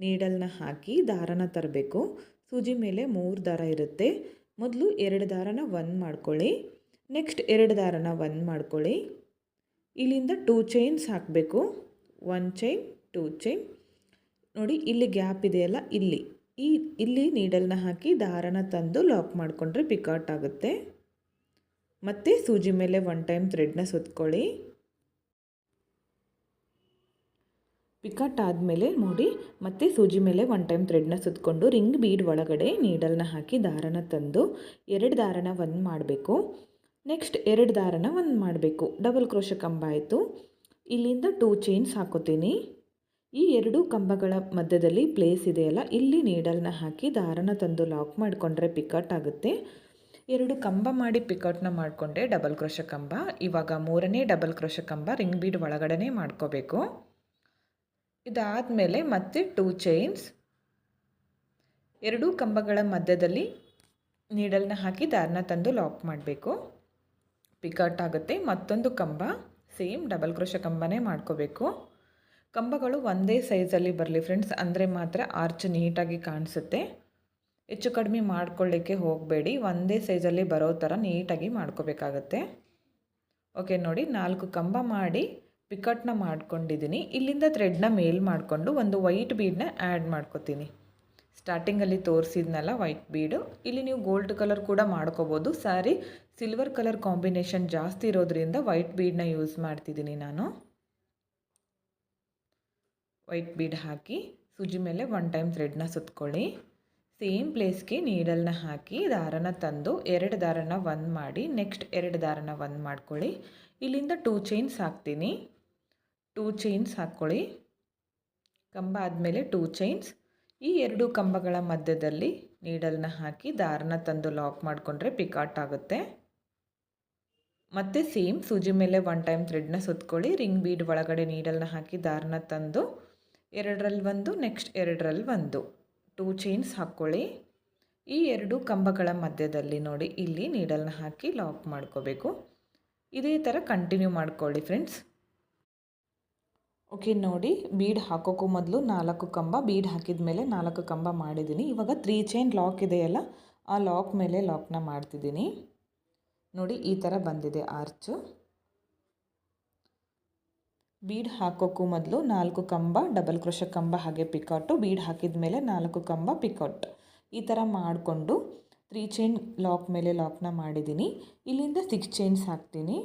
ನೀಡಲ್ನ ಹಾಕಿ ದಾರನ ತರಬೇಕು. ಸೂಜಿ ಮೇಲೆ ಮೂರು ದಾರ ಇರುತ್ತೆ. ಮೊದಲು ಎರಡು ದಾರನ ಒನ್ ಮಾಡ್ಕೊಳ್ಳಿ. ನೆಕ್ಸ್ಟ್ ಎರಡು ದಾರನ ಒನ್ ಮಾಡ್ಕೊಳ್ಳಿ. ಇಲ್ಲಿಂದ ಟೂ ಚೈನ್ಸ್ ಹಾಕಬೇಕು. ಒನ್ ಚೈನ್ ಟೂ ಚೈನ್ ನೋಡಿ, ಇಲ್ಲಿ ಗ್ಯಾಪ್ ಇದೆಯಲ್ಲ, ಇಲ್ಲಿ. ಈ, ಇಲ್ಲಿ ನೀಡಲ್ನ ಹಾಕಿ ದಾರನ ತಂದು ಲಾಕ್ ಮಾಡಿಕೊಂಡ್ರೆ ಪಿಕಾಟ್ ಆಗುತ್ತೆ. ಮತ್ತು ಸೂಜಿ ಮೇಲೆ ಒನ್ ಟೈಮ್ ಥ್ರೆಡ್ನ ಸುತ್ಕೊಳ್ಳಿ. ಪಿಕಟ್ ಆದಮೇಲೆ ನೋಡಿ, ಮತ್ತೆ ಸೂಜಿ ಮೇಲೆ ಒನ್ ಟೈಮ್ ಥ್ರೆಡ್ನ ಸುತ್ತಕೊಂಡು ರಿಂಗ್ ಬೀಡ್ ಒಳಗಡೆ ನೀಡಲ್ನ ಹಾಕಿ ದಾರನ ತಂದು ಎರಡು ದಾರನ ಒಂದು ಮಾಡಬೇಕು. ನೆಕ್ಸ್ಟ್ ಎರಡು ದಾರನ ಒಂದು ಮಾಡಬೇಕು. ಡಬಲ್ ಕ್ರೋಶ ಕಂಬ ಆಯಿತು. ಇಲ್ಲಿಂದ ಟೂ ಚೈನ್ಸ್ ಹಾಕೋತೀನಿ. ಈ ಎರಡು ಕಂಬಗಳ ಮಧ್ಯದಲ್ಲಿ ಪ್ಲೇಸ್ ಇದೆಯಲ್ಲ, ಇಲ್ಲಿ ನೀಡಲ್ನ ಹಾಕಿ ದಾರನ ತಂದು ಲಾಕ್ ಮಾಡಿಕೊಂಡ್ರೆ ಪಿಕಟ್ ಆಗುತ್ತೆ. ಎರಡು ಕಂಬ ಮಾಡಿ ಪಿಕೌಟ್ನ ಮಾಡಿಕೊಂಡೆ ಡಬಲ್ ಕ್ರೋಶ ಕಂಬ. ಇವಾಗ ಮೂರನೇ ಡಬಲ್ ಕ್ರೋಶ ಕಂಬ ರಿಂಗ್ ಬೀಡ್ ಒಳಗಡೆ ಮಾಡ್ಕೋಬೇಕು. ಇದಾದಮೇಲೆ ಮತ್ತೆ ಟೂ ಚೈನ್ಸ್. ಎರಡೂ ಕಂಬಗಳ ಮಧ್ಯದಲ್ಲಿ ನೀಡಲ್ನ ಹಾಕಿ ದಾರನ ತಂದು ಲಾಕ್ ಮಾಡಬೇಕು. ಪಿಕೌಟ್ ಆಗುತ್ತೆ ಮತ್ತೊಂದು ಕಂಬ, ಸೇಮ್ ಡಬಲ್ ಕ್ರೋಶ ಕಂಬನೇ ಮಾಡ್ಕೋಬೇಕು. ಕಂಬಗಳು ಒಂದೇ ಸೈಜಲ್ಲಿ ಬರಲಿ ಫ್ರೆಂಡ್ಸ್, ಅಂದರೆ ಮಾತ್ರ ಆರ್ಚ್ ನೀಟಾಗಿ ಕಾಣಿಸುತ್ತೆ. ಹೆಚ್ಚು ಕಡಿಮೆ ಮಾಡ್ಕೊಳ್ಳಿಕ್ಕೆ ಹೋಗಬೇಡಿ. ಒಂದೇ ಸೈಜಲ್ಲಿ ಬರೋ ಥರ ನೀಟಾಗಿ ಮಾಡ್ಕೋಬೇಕಾಗತ್ತೆ. ಓಕೆ ನೋಡಿ ನಾಲ್ಕು ಕಂಬ ಮಾಡಿ ಪಿಕಟ್ನ ಮಾಡ್ಕೊಂಡಿದ್ದೀನಿ. ಇಲ್ಲಿಂದ ಥ್ರೆಡ್ನ ಮೇಲ್ ಮಾಡಿಕೊಂಡು ಒಂದು ವೈಟ್ ಬೀಡನ್ನ ಆ್ಯಡ್ ಮಾಡ್ಕೋತೀನಿ. ಸ್ಟಾರ್ಟಿಂಗಲ್ಲಿ ತೋರಿಸಿದ್ನಲ್ಲ ವೈಟ್ ಬೀಡು ಇಲ್ಲಿ ನೀವು ಗೋಲ್ಡ್ ಕಲರ್ ಕೂಡ ಮಾಡ್ಕೋಬೋದು. ಸ್ಯಾರಿ ಸಿಲ್ವರ್ ಕಲರ್ ಕಾಂಬಿನೇಷನ್ ಜಾಸ್ತಿ ಇರೋದ್ರಿಂದ ವೈಟ್ ಬೀಡನ್ನ ಯೂಸ್ ಮಾಡ್ತಿದ್ದೀನಿ ನಾನು. ವೈಟ್ ಬೀಡ್ ಹಾಕಿ, ಸುಜಿ ಮೇಲೆ ಒನ್ ಟೈಮ್ ಥ್ರೆಡ್ನ ಸುತ್ಕೊಳ್ಳಿ. ಸೇಮ್ ಪ್ಲೇಸ್ಗೆ ನೀಡಲ್ನ ಹಾಕಿ ದಾರನ ತಂದು ಎರಡು ದಾರನ ಒಂದು ಮಾಡಿ, ನೆಕ್ಸ್ಟ್ ಎರಡು ದಾರನ ಒಂದು ಮಾಡ್ಕೊಳ್ಳಿ. ಇಲ್ಲಿಂದ ಟೂ ಚೈನ್ಸ್ ಹಾಕ್ತೀನಿ. ಟೂ ಚೈನ್ಸ್ ಹಾಕ್ಕೊಳ್ಳಿ. ಕಂಬ ಆದಮೇಲೆ ಟೂ ಚೈನ್ಸ್ ಈ ಎರಡು ಕಂಬಗಳ ಮಧ್ಯದಲ್ಲಿ ನೀಡಲ್ನ ಹಾಕಿ ದಾರನ ತಂದು ಲಾಕ್ ಮಾಡಿಕೊಂಡ್ರೆ ಪಿಕಾಟ್ ಆಗುತ್ತೆ. ಮತ್ತು ಸೇಮ್ ಸೂಜಿ ಮೇಲೆ ಒನ್ ಟೈಮ್ ಥ್ರೆಡ್ನ ಸುತ್ಕೊಳ್ಳಿ. ರಿಂಗ್ ಬೀಡ್ ಒಳಗಡೆ ನೀಡಲ್ನ ಹಾಕಿ ದಾರನ ತಂದು ಎರಡರಲ್ಲಿ ಒಂದು ನೆಕ್ಸ್ಟ್ ಎರಡರಲ್ಲಿ ಒಂದು. ಟೂ ಚೈನ್ಸ್ ಹಾಕ್ಕೊಳ್ಳಿ. ಈ ಎರಡು ಕಂಬಗಳ ಮಧ್ಯದಲ್ಲಿ ನೋಡಿ, ಇಲ್ಲಿ ನೀಡಲ್ನ ಹಾಕಿ ಲಾಕ್ ಮಾಡ್ಕೋಬೇಕು. ಇದೇ ಥರ ಕಂಟಿನ್ಯೂ ಮಾಡ್ಕೊಳ್ಳಿ ಫ್ರೆಂಡ್ಸ್. ಓಕೆ, ನೋಡಿ, ಬೀಡ್ ಹಾಕೋಕ್ಕೂ ಮೊದಲು ನಾಲ್ಕು ಕಂಬ, ಬೀಡ್ ಹಾಕಿದ ಮೇಲೆ ನಾಲ್ಕು ಕಂಬ ಮಾಡಿದ್ದೀನಿ. ಇವಾಗ ತ್ರೀ ಚೈನ್ ಲಾಕ್ ಇದೆಯಲ್ಲ ಆ ಲಾಕ್ ಮೇಲೆ ಲಾಕ್ನ ಮಾಡ್ತಿದ್ದೀನಿ. ನೋಡಿ, ಈ ಥರ ಬಂದಿದೆ ಆರ್ಚು. ಬೀಡ್ ಹಾಕೋಕ್ಕೂ ಮೊದಲು ನಾಲ್ಕು ಕಂಬ, ಡಬಲ್ ಕ್ರೋಶ ಕಂಬ ಹಾಗೆ ಪಿಕೌಟು. ಬೀಡ್ ಹಾಕಿದ ಮೇಲೆ ನಾಲ್ಕು ಕಂಬ, ಪಿಕೌಟ್. ಈ ಥರ ಮಾಡಿಕೊಂಡು ತ್ರೀ ಚೈನ್ ಲಾಕ್ ಮೇಲೆ ಲಾಕ್ನ ಮಾಡಿದ್ದೀನಿ ಇಲ್ಲಿಂದ ಸಿಕ್ಸ್ ಚೈನ್ಸ್ ಹಾಕ್ತೀನಿ.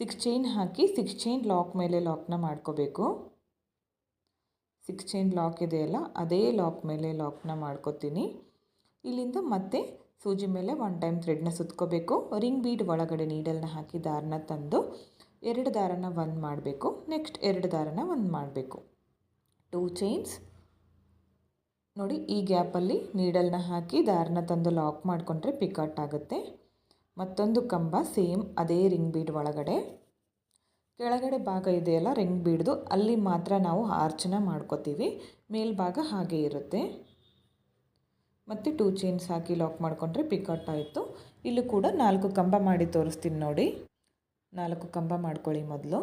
ಸಿಕ್ಸ್ ಚೈನ್ ಹಾಕಿ ಸಿಕ್ಸ್ ಚೈನ್ ಲಾಕ್ ಮೇಲೆ ಲಾಕ್ನ ಮಾಡ್ಕೋಬೇಕು. ಸಿಕ್ಸ್ ಚೈನ್ ಲಾಕ್ ಇದೆಯಲ್ಲ ಅದೇ ಲಾಕ್ ಮೇಲೆ ಲಾಕ್ನ ಮಾಡ್ಕೋತೀನಿ. ಇಲ್ಲಿಂದ ಮತ್ತೆ ಸೂಜಿ ಮೇಲೆ ಒನ್ ಟೈಮ್ ಥ್ರೆಡ್ನ ಸುತ್ಕೋಬೇಕು. ರಿಂಗ್ ಬೀಡ್ ಒಳಗಡೆ ನೀಡಲ್ನ ಹಾಕಿ ದಾರನ ತಂದು ಎರಡು ದಾರನ ಒಂದು ಮಾಡಬೇಕು. ನೆಕ್ಸ್ಟ್ ಎರಡು ದಾರನ ಒಂದು ಮಾಡಬೇಕು. ಟೂ ಚೈನ್ಸ್ ನೋಡಿ, ಈ ಗ್ಯಾಪಲ್ಲಿ ನೀಡಲ್ನ ಹಾಕಿ ದಾರನ ತಂದು ಲಾಕ್ ಮಾಡಿಕೊಂಡ್ರೆ ಪಿಕಟ್ ಆಗುತ್ತೆ. ಮತ್ತೊಂದು ಕಂಬ ಸೇಮ್ ಅದೇ ರಿಂಗ್ ಬೀಡ್ ಒಳಗಡೆ. ಕೆಳಗಡೆ ಭಾಗ ಇದೆಯಲ್ಲ ರಿಂಗ್ ಬೀಡ್ದು ಅಲ್ಲಿ ಮಾತ್ರ ನಾವು ಆರ್ಚನ ಮಾಡ್ಕೋತೀವಿ. ಮೇಲ್ಭಾಗ ಹಾಗೆ ಇರುತ್ತೆ. ಮತ್ತು ಟೂ ಚೈನ್ಸ್ ಹಾಕಿ ಲಾಕ್ ಮಾಡಿಕೊಂಡ್ರೆ ಪಿಕಟ್ ಆಯಿತು. ಇಲ್ಲೂ ಕೂಡ ನಾಲ್ಕು ಕಂಬ ಮಾಡಿ ತೋರಿಸ್ತೀನಿ ನೋಡಿ. ನಾಲ್ಕು ಕಂಬ ಮಾಡ್ಕೊಳ್ಳಿ ಮೊದಲು.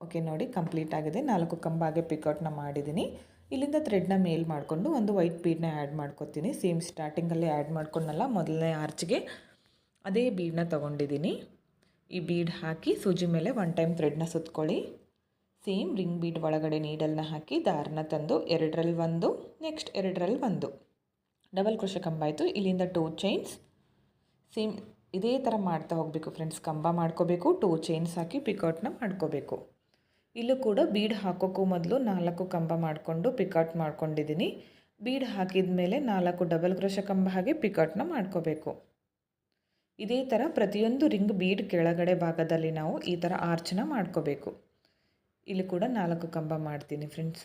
ಓಕೆ ನೋಡಿ ಕಂಪ್ಲೀಟ್ ಆಗಿದೆ. ನಾಲ್ಕು ಕಂಬ ಹಾಗೆ ಪಿಕೌಟ್ನ ಮಾಡಿದ್ದೀನಿ ಇಲ್ಲಿಂದ ಥ್ರೆಡ್ನ ಮೇಲ್ ಮಾಡಿಕೊಂಡು ಒಂದು ವೈಟ್ ಬೀಡನ್ನ ಆ್ಯಡ್ ಮಾಡ್ಕೊತೀನಿ. ಸೇಮ್ ಸ್ಟಾರ್ಟಿಂಗಲ್ಲೇ ಆ್ಯಡ್ ಮಾಡ್ಕೊಂಡಲ್ಲ ಮೊದಲನೇ ಆರ್ಚ್ಗೆ ಅದೇ ಬೀಡನ್ನ ತೊಗೊಂಡಿದ್ದೀನಿ ಈ ಬೀಡ್ ಹಾಕಿ ಸೂಜಿ ಮೇಲೆ ಒನ್ ಟೈಮ್ ಥ್ರೆಡ್ನ ಸುತ್ಕೊಳ್ಳಿ. ಸೇಮ್ ರಿಂಗ್ ಬೀಡ್ ಒಳಗಡೆ ನೀಡಲ್ನ ಹಾಕಿ ದಾರನ ತಂದು, ಎರಡರಲ್ಲಿ ಒಂದು ನೆಕ್ಸ್ಟ್ ಎರಡರಲ್ಲಿ ಒಂದು. ಡಬಲ್ ಕ್ರೋಶ ಕಂಬ ಆಯಿತು. ಇಲ್ಲಿಂದ ಟೂ ಚೈನ್ಸ್ ಸೇಮ್ ಇದೇ ಥರ ಮಾಡ್ತಾ ಹೋಗಬೇಕು ಫ್ರೆಂಡ್ಸ್ ಕಂಬ ಮಾಡ್ಕೋಬೇಕು ಟೂ ಚೈನ್ಸ್ ಹಾಕಿ ಪಿಕೌಟ್ನ ಮಾಡ್ಕೋಬೇಕು. ಇಲ್ಲೂ ಕೂಡ ಬೀಡ್ ಹಾಕೋಕ್ಕೂ ಮೊದಲು ನಾಲ್ಕು ಕಂಬ ಮಾಡಿಕೊಂಡು ಪಿಕೌಟ್ ಮಾಡ್ಕೊಂಡಿದ್ದೀನಿ ಬೀಡ್ ಹಾಕಿದ ಮೇಲೆ ನಾಲ್ಕು ಡಬಲ್ ಕ್ರೋಶ ಕಂಬ ಹಾಗೆ ಪಿಕೌಟ್ನ ಮಾಡ್ಕೋಬೇಕು. ಇದೇ ಥರ ಪ್ರತಿಯೊಂದು ರಿಂಗ್ ಬೀಡ್ ಕೆಳಗಡೆ ಭಾಗದಲ್ಲಿ ನಾವು ಈ ಥರ ಆರ್ಚನ ಮಾಡ್ಕೋಬೇಕು. ಇಲ್ಲಿ ಕೂಡ ನಾಲ್ಕು ಕಂಬ ಮಾಡ್ತೀನಿ ಫ್ರೆಂಡ್ಸ್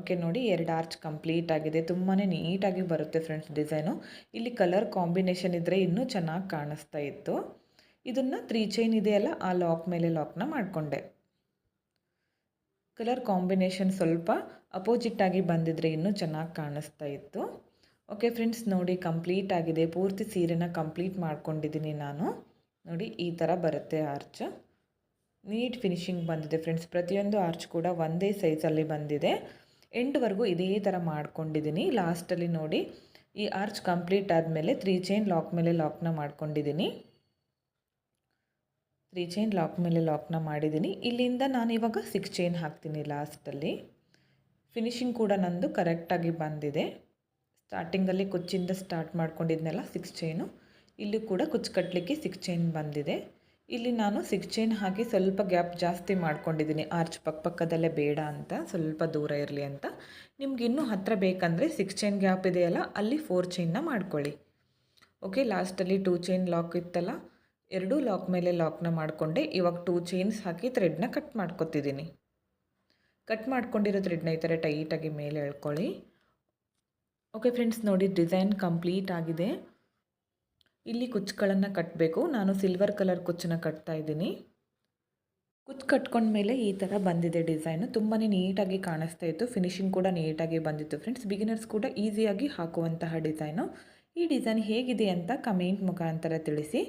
ಓಕೆ, ನೋಡಿ ಎರಡು ಆರ್ಚ್ ಕಂಪ್ಲೀಟ್ ಆಗಿದೆ. ತುಂಬಾ ನೀಟಾಗಿ ಬರುತ್ತೆ ಫ್ರೆಂಡ್ಸ್ ಡಿಸೈನು. ಇಲ್ಲಿ ಕಲರ್ ಕಾಂಬಿನೇಷನ್ ಇದ್ದರೆ ಇನ್ನೂ ಚೆನ್ನಾಗಿ ಕಾಣಿಸ್ತಾ ಇತ್ತು. ಇದನ್ನು ತ್ರೀ ಚೈನ್ ಇದೆಯಲ್ಲ ಆ ಲಾಕ್ ಮೇಲೆ ಲಾಕ್ನ ಮಾಡಿಕೊಂಡೆ. ಕಲರ್ ಕಾಂಬಿನೇಷನ್ ಸ್ವಲ್ಪ ಅಪೋಸಿಟ್ ಆಗಿ ಬಂದಿದ್ರೆ ಇನ್ನೂ ಚೆನ್ನಾಗಿ ಕಾಣಿಸ್ತಾ ಇತ್ತು. ಓಕೆ ಫ್ರೆಂಡ್ಸ್, ನೋಡಿ ಕಂಪ್ಲೀಟ್ ಆಗಿದೆ. ಪೂರ್ತಿ ಸೀರೆನ ಕಂಪ್ಲೀಟ್ ಮಾಡ್ಕೊಂಡಿದ್ದೀನಿ ನಾನು. ನೋಡಿ ಈ ಥರ ಬರುತ್ತೆ ಆರ್ಚ್. ನೀಟ್ ಫಿನಿಶಿಂಗ್ ಬಂದಿದೆ ಫ್ರೆಂಡ್ಸ್. ಪ್ರತಿಯೊಂದು ಆರ್ಚ್ ಕೂಡ ಒಂದೇ ಸೈಜಲ್ಲಿ ಬಂದಿದೆ. ಎಂಡ್ವರೆಗೂ ಇದೇ ಥರ ಮಾಡ್ಕೊಂಡಿದ್ದೀನಿ. ಲಾಸ್ಟಲ್ಲಿ ನೋಡಿ, ಈ ಆರ್ಚ್ ಕಂಪ್ಲೀಟ್ ಆದಮೇಲೆ ತ್ರೀ ಚೈನ್ ಲಾಕ್ ಮೇಲೆ ಲಾಕ್ನ ಮಾಡ್ಕೊಂಡಿದ್ದೀನಿ. ತ್ರೀ ಚೈನ್ ಲಾಕ್ ಮೇಲೆ ಲಾಕ್ನ ಮಾಡಿದ್ದೀನಿ. ಇಲ್ಲಿಂದ ನಾನು ಇವಾಗ ಸಿಕ್ಸ್ ಚೈನ್ ಹಾಕ್ತೀನಿ ಲಾಸ್ಟಲ್ಲಿ. ಫಿನಿಶಿಂಗ್ ಕೂಡ ನಂದು ಕರೆಕ್ಟಾಗಿ ಬಂದಿದೆ. ಸ್ಟಾರ್ಟಿಂಗಲ್ಲಿ ಕುಚ್ಚಿಂದ ಸ್ಟಾರ್ಟ್ ಮಾಡ್ಕೊಂಡಿದ್ನೆಲ್ಲ ಸಿಕ್ಸ್ ಚೈನು, ಇಲ್ಲೂ ಕೂಡ ಕುಚ್ಚು ಕಟ್ಟಲಿಕ್ಕೆ ಸಿಕ್ಸ್ ಚೈನ್ ಬಂದಿದೆ. ಇಲ್ಲಿ ನಾನು ಸಿಕ್ಸ್ ಚೈನ್ ಹಾಕಿ ಸ್ವಲ್ಪ ಗ್ಯಾಪ್ ಜಾಸ್ತಿ ಮಾಡ್ಕೊಂಡಿದ್ದೀನಿ. ಆರ್ಚ್ ಪಕ್ಕ ಪಕ್ಕದಲ್ಲೇ ಬೇಡ ಅಂತ, ಸ್ವಲ್ಪ ದೂರ ಇರಲಿ ಅಂತ. ನಿಮ್ಗೆ ಇನ್ನೂ ಹತ್ತಿರ ಬೇಕಂದರೆ ಸಿಕ್ಸ್ ಚೈನ್ ಗ್ಯಾಪ್ ಇದೆಯಲ್ಲ, ಅಲ್ಲಿ ಫೋರ್ ಚೈನ್ನ ಮಾಡ್ಕೊಳ್ಳಿ. ಓಕೆ ಲಾಸ್ಟಲ್ಲಿ ಟೂ ಚೈನ್ ಲಾಕ್ ಇತ್ತಲ್ಲ, ಎರಡೂ ಲಾಕ್ ಮೇಲೆ ಲಾಕ್ನ ಮಾಡಿಕೊಂಡೆ. ಇವಾಗ ಟೂ ಚೈನ್ಸ್ ಹಾಕಿ ಥ್ರೆಡ್ನ ಕಟ್ ಮಾಡ್ಕೊತಿದ್ದೀನಿ. ಕಟ್ ಮಾಡ್ಕೊಂಡಿರೋ ಥ್ರೆಡ್ನ ಈ ಥರ ಟೈಟಾಗಿ ಮೇಲೆ ಎಳ್ಕೊಳ್ಳಿ. ಓಕೆ ಫ್ರೆಂಡ್ಸ್ ನೋಡಿ ಡಿಸೈನ್ ಕಂಪ್ಲೀಟ್ ಆಗಿದೆ. ಇಲ್ಲಿ ಕುಚ್ಚುಗಳನ್ನು ಕಟ್ಟಬೇಕು ನಾನು ಸಿಲ್ವರ್ ಕಲರ್ ಕುಚ್ಚನ್ನ ಕಟ್ತಾ ಇದ್ದೀನಿ. ಕುಚ್ಚು ಕಟ್ಕೊಂಡ್ಮೇಲೆ ಈ ಥರ ಬಂದಿದೆ ಡಿಸೈನು ತುಂಬಾ ನೀಟಾಗಿ ಕಾಣಿಸ್ತಾ ಇತ್ತು. ಫಿನಿಶಿಂಗ್ ಕೂಡ ನೀಟಾಗಿ ಬಂದಿತ್ತು ಫ್ರೆಂಡ್ಸ್ ಬಿಗಿನರ್ಸ್ ಕೂಡ ಈಸಿಯಾಗಿ ಹಾಕುವಂತಹ ಡಿಸೈನು ಈ ಡಿಸೈನ್ ಹೇಗಿದೆ ಅಂತ ಕಮೆಂಟ್ ಮುಖಾಂತರ ತಿಳಿಸಿ.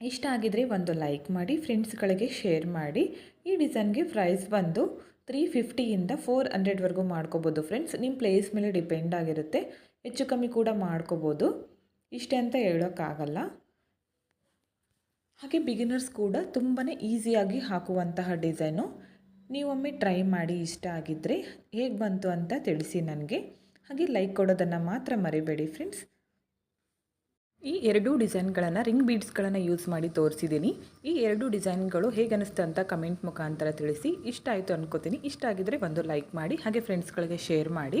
ಇಷ್ಟ ಆಗಿದರೆ ಒಂದು ಲೈಕ್ ಮಾಡಿ ಫ್ರೆಂಡ್ಸ್ಗಳಿಗೆ ಶೇರ್ ಮಾಡಿ. ಈ ಡಿಸೈನ್ಗೆ ಪ್ರೈಸ್ ಬಂದು ತ್ರೀ ಫಿಫ್ಟಿಯಿಂದ ಫೋರ್ ಹಂಡ್ರೆಡ್ವರೆಗೂ ಮಾಡ್ಕೋಬೋದು ಫ್ರೆಂಡ್ಸ್ ನಿಮ್ಮ ಪ್ಲೇಸ್ ಮೇಲೆ ಡಿಪೆಂಡ್ ಆಗಿರುತ್ತೆ. ಹೆಚ್ಚು ಕಮ್ಮಿ ಕೂಡ ಮಾಡ್ಕೋಬೋದು. ಇಷ್ಟೇ ಅಂತ ಹೇಳೋಕ್ಕಾಗಲ್ಲ. ಹಾಗೆ ಬಿಗಿನರ್ಸ್ ಕೂಡ ತುಂಬಾ ಈಸಿಯಾಗಿ ಹಾಕುವಂತಹ ಡಿಸೈನು ನೀವೊಮ್ಮೆ ಟ್ರೈ ಮಾಡಿ ಇಷ್ಟ ಆಗಿದ್ದರೆ ಹೇಗೆ ಬಂತು ಅಂತ ತಿಳಿಸಿ ನನಗೆ. ಹಾಗೆ ಲೈಕ್ ಕೊಡೋದನ್ನು ಮಾತ್ರ ಮರಿಬೇಡಿ ಫ್ರೆಂಡ್ಸ್ ಈ ಎರಡೂ ಡಿಸೈನ್ಗಳನ್ನು ರಿಂಗ್ ಬೀಡ್ಸ್ಗಳನ್ನು ಯೂಸ್ ಮಾಡಿ ತೋರಿಸಿದ್ದೀನಿ ಈ ಎರಡು ಡಿಸೈನ್ಗಳು ಹೇಗೆ ಅನಿಸ್ತು ಅಂತ ಕಮೆಂಟ್ ಮುಖಾಂತರ ತಿಳಿಸಿ. ಇಷ್ಟ ಆಯಿತು ಅನ್ಕೋತೀನಿ. ಇಷ್ಟ ಆಗಿದ್ದರೆ ಒಂದು ಲೈಕ್ ಮಾಡಿ, ಹಾಗೆ ಫ್ರೆಂಡ್ಸ್ಗಳಿಗೆ ಶೇರ್ ಮಾಡಿ.